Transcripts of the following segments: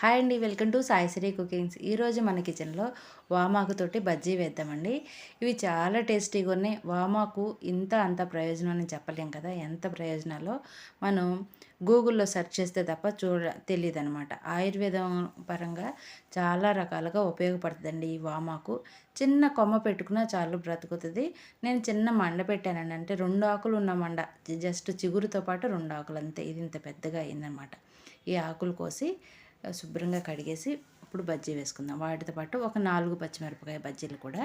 Hi అండి welcome to Saisri cookings. ఈరోజు మన కిచెన్లో వామాకుతోటి బజ్జీ వేద్దామండి. ఇవి చాలా టేస్టీగా ఉన్నాయి. వామాకు ఇంత అంత ప్రయోజనం అని చెప్పలేం కదా ఎంత ప్రయోజనాలో? మనం గూగుల్లో సెర్చ్ చేస్తే తప్ప చూడ తెలియదు అనమాట ఆయుర్వేదం పరంగా చాలా రకాలుగా ఉపయోగపడుతుందండి ఈ వామాకు. చిన్న కొమ్మ పెట్టుకున్నా చాలు బ్రతుకుతుంది. నేను చిన్న మండ పెట్టానండి అంటే రెండు ఆకులు ఉన్న మండ. జస్ట్ చిగురుతో పాటు రెండు ఆకులు అంతే. ఇది ఇంత పెద్దగా అయిందనమాట. ఈ ఆకులు కోసి శుభ్రంగా కడిగేసి ఇప్పుడు బజ్జీ వేసుకుందాం. వాటితో పాటు ఒక నాలుగు పచ్చిమిరపకాయ బజ్జీలు కూడా.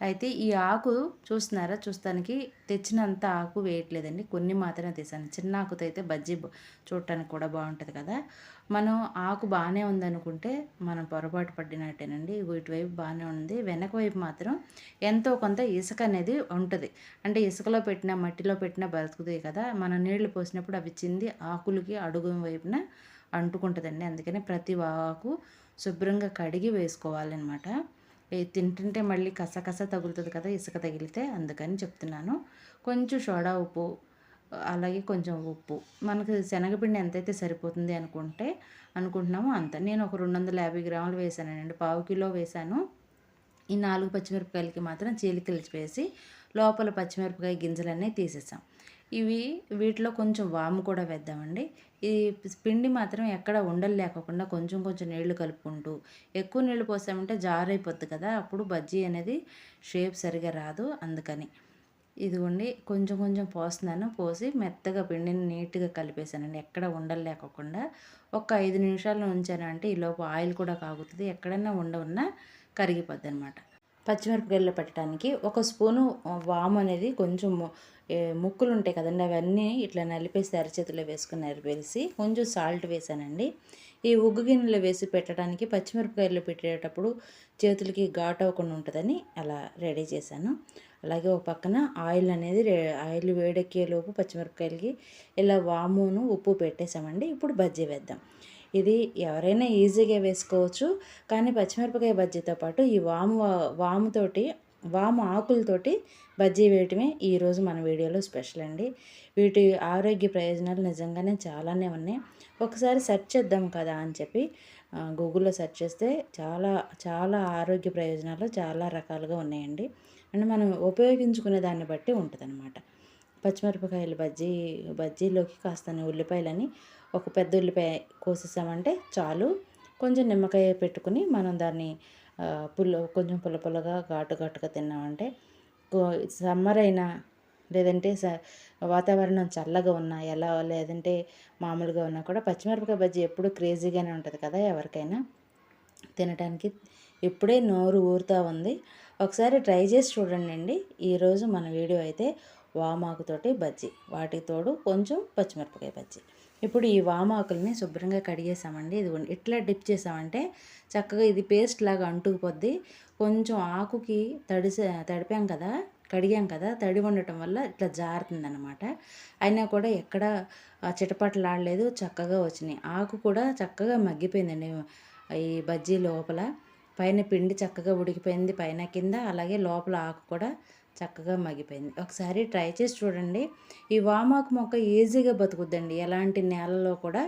అయితే ఈ ఆకు చూస్తున్నారా? చూస్తానికి తెచ్చినంత ఆకు వేయట్లేదండి. కొన్ని మాత్రమే తీసాను. చిన్న ఆకుతో అయితే బజ్జీ చూడటానికి కూడా బాగుంటుంది కదా. మనం ఆకు బాగానే ఉందనుకుంటే మనం పొరపాటు పడినట్టేనండి. ఇటువైపు బాగానే ఉంది. వెనక వైపు మాత్రం ఎంతో కొంత ఇసుక అనేది ఉంటుంది. అంటే ఇసుకలో పెట్టిన మట్టిలో పెట్టిన బ్రతుకుతాయి కదా. మనం నీళ్ళు పోసినప్పుడు అవి చింది ఆకులకి అడుగు వైపున అంటుకుంటుందండి. అందుకని ప్రతి ఆకు శుభ్రంగా కడిగి వేసుకోవాలన్నమాట. తింటుంటే మళ్ళీ కసకస తగులుతుంది కదా ఇసుక తగిలితే అందుకని చెప్తున్నాను. కొంచెం సోడా ఉప్పు అలాగే కొంచెం ఉప్పు. మనకు శనగపిండి ఎంతైతే సరిపోతుంది అనుకుంటే అనుకుంటున్నామో అంత. నేను ఒక రెండు వందల యాభై గ్రాములు వేసానండి. పావు కిలో వేసాను. ఈ నాలుగు పచ్చిమిరపకాయలకి మాత్రం చీలికలు వేసి లోపల పచ్చిమిరపకాయ గింజలన్నీ తీసేసాం. ఇవి వీటిలో కొంచెం వాము కూడా వేద్దామండి. ఈ పిండి మాత్రం ఎక్కడ ఉండలు లేకుండా కొంచెం కొంచెం నీళ్ళు కలుపుకుంటూ ఎక్కువ నీళ్ళు పోసామంటే జారైపోద్ది కదా అప్పుడు బజ్జీ అనేది షేప్ సరిగా రాదు అందుకని. ఇదిగోండి కొంచెం కొంచెం పోస్తున్నాను. పోసి మెత్తగా పిండిని నీట్గా కలిపేసానండి ఎక్కడ ఉండలు లేకుండా ఒక ఐదు నిమిషాలు ఉంచానంటే ఈలోపు ఆయిల్ కూడా కాగుతుంది. ఎక్కడైనా ఉండ ఉన్నా కరిగిపోద్ది అనమాట పచ్చిమిరపకాయలు పెట్టడానికి ఒక స్పూను వాము అనేది కొంచెం ముక్కులు ఉంటాయి కదండి అవన్నీ ఇట్లా నలిపేసి అరచేతిలో వేసుకుని నలిపేసి కొంచెం సాల్ట్ వేసానండి. ఈ ఉగ్గు గిన్నెలో వేసి పెట్టడానికి పచ్చిమిరపకాయలు పెట్టేటప్పుడు చేతులకి ఘాట్ అవ్వకుండా ఉంటుందని అలా రెడీ చేశాను. అలాగే ఒక పక్కన ఆయిల్ అనేది ఆయిల్ వేడెక్కేలోపు పచ్చిమిరపకాయలకి ఇలా వామును ఉప్పు పెట్టేసామండి ఇప్పుడు బజ్జీ వేద్దాం. ఇది ఎవరైనా ఈజీగా వేసుకోవచ్చు. కానీ పచ్చిమిరపకాయ బజ్జీతో పాటు ఈ వాము వాముతోటి వాము ఆకులతోటి బజ్జీ వేయటమే ఈరోజు మన వీడియోలో స్పెషల్ అండి. వీటి ఆరోగ్య ప్రయోజనాలు నిజంగానే చాలానే ఉన్నాయి. ఒకసారి సెర్చ్ చేద్దాం కదా అని చెప్పి గూగుల్లో సెర్చ్ చేస్తే చాలా చాలా ఆరోగ్య ప్రయోజనాలు చాలా రకాలుగా ఉన్నాయండి. అండ్ మనం ఉపయోగించుకునే దాన్ని బట్టి ఉంటుంది పచ్చిమిరపకాయలు బజ్జీ బజ్జీలోకి కాస్త ఉల్లిపాయలని. ఒక పెద్ద ఉల్లిపాయ కోసేసామంటే చాలు. కొంచెం నిమ్మకాయ పెట్టుకుని మనం దాన్ని పుల్ల కొంచెం పుల్ల పుల్లగా ఘాటు ఘాటుగా తిన్నామంటే సమ్మర్ అయినా లేదంటే స వాతావరణం చల్లగా ఉన్నా ఎలా లేదంటే మామూలుగా ఉన్నా కూడా పచ్చిమిరపకాయ బజ్జీ ఎప్పుడు క్రేజీగానే ఉంటుంది కదా ఎవరికైనా. తినడానికి ఇప్పుడే నోరు ఊరుతూ ఉంది. ఒకసారి ట్రై చేసి చూడండి అండి ఈరోజు మన వీడియో అయితే వామాకుతోటి బజ్జీ వాటితోడు కొంచెం పచ్చిమిరపకాయ బజ్జీ. ఇప్పుడు ఈ వామాకుల్ని శుభ్రంగా కడిగేసామండి. ఇది ఇట్లా డిప్ చేసామంటే చక్కగా ఇది పేస్ట్ లాగా అంటుకుపోద్ది. కొంచెం ఆకుకి తడిసే తడిపాం కదా కడిగాం కదా తడి ఉండటం వల్ల ఇట్లా జారుతుందన్నమాట. అయినా కూడా ఎక్కడ చిటపటలాడలేదు చక్కగా వచ్చినాయి. ఆకు కూడా చక్కగా మగ్గిపోయిందండి ఈ బజ్జీ లోపల. పైన పిండి చక్కగా ఉడికిపోయింది పైన కింద. అలాగే లోపల ఆకు కూడా చక్కగా మగ్గిపోయింది. ఒకసారి ట్రై చేసి చూడండి. ఈ వామాకు మొక్క ఈజీగా బతుకుద్దండి. ఎలాంటి నేలలో కూడా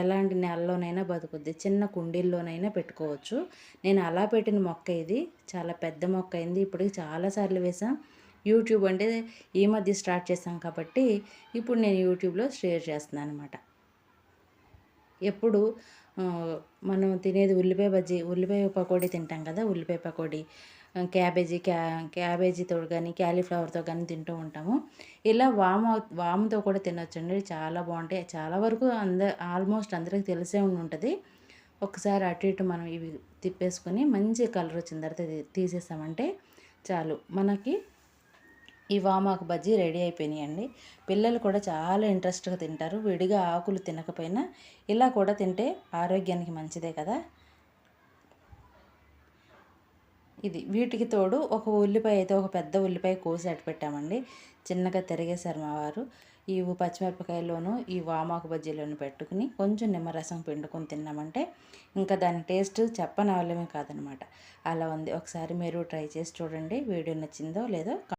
ఎలాంటి నేలలోనైనా బతుకుద్ది. చిన్న కుండీల్లోనైనా పెట్టుకోవచ్చు. నేను అలా పెట్టిన మొక్క ఇది. చాలా పెద్ద మొక్క అయింది. ఇప్పటికి చాలాసార్లు వేసాం యూట్యూబ్ అంటే ఈ మధ్య స్టార్ట్ చేసాం కాబట్టి ఇప్పుడు నేను యూట్యూబ్లో షేర్ చేస్తున్నాను అనమాట ఎప్పుడు మనం తినేది ఉల్లిపాయ బజ్జీ ఉల్లిపాయ పకోడీ తింటాం కదా ఉల్లిపాయ పకోడీ. క్యాబేజీ క్యా క్యాబేజీతో కానీ క్యాలీఫ్లవర్తో కానీ తింటూ ఉంటాము. ఇలా వాము వాముతో కూడా తినొచ్చండి. చాలా బాగుంటాయి. చాలా వరకు అంద ఆల్మోస్ట్ అందరికి తెలిసే ఉంటుంది ఒకసారి అటు ఇటు మనం ఇవి తిప్పేసుకొని మంచి కలర్ వచ్చిన తర్వాత తీసేసామంటే చాలు. మనకి ఈ వామాకు బజ్జీ రెడీ అయిపోయినాయండి. పిల్లలు కూడా చాలా ఇంట్రెస్ట్గా తింటారు. విడిగా ఆకులు తినకపోయినా ఇలా కూడా తింటే ఆరోగ్యానికి మంచిదే కదా. ఇది వీటికి తోడు ఒక ఉల్లిపాయ అయితే ఒక పెద్ద ఉల్లిపాయ కోసి అటు పెట్టామండి. చిన్నగా తిరిగేశారు మా వారు. ఈ పచ్చిమిరపకాయలోను ఈ వామాకు బజ్జీలోను పెట్టుకుని కొంచెం నిమ్మరసం పిండుకొని తిన్నామంటే ఇంకా దాని టేస్ట్ చెప్పనవలమే కాదనమాట. అలా ఉంది. ఒకసారి మీరు ట్రై చేసి చూడండి. వీడియో నచ్చిందో లేదో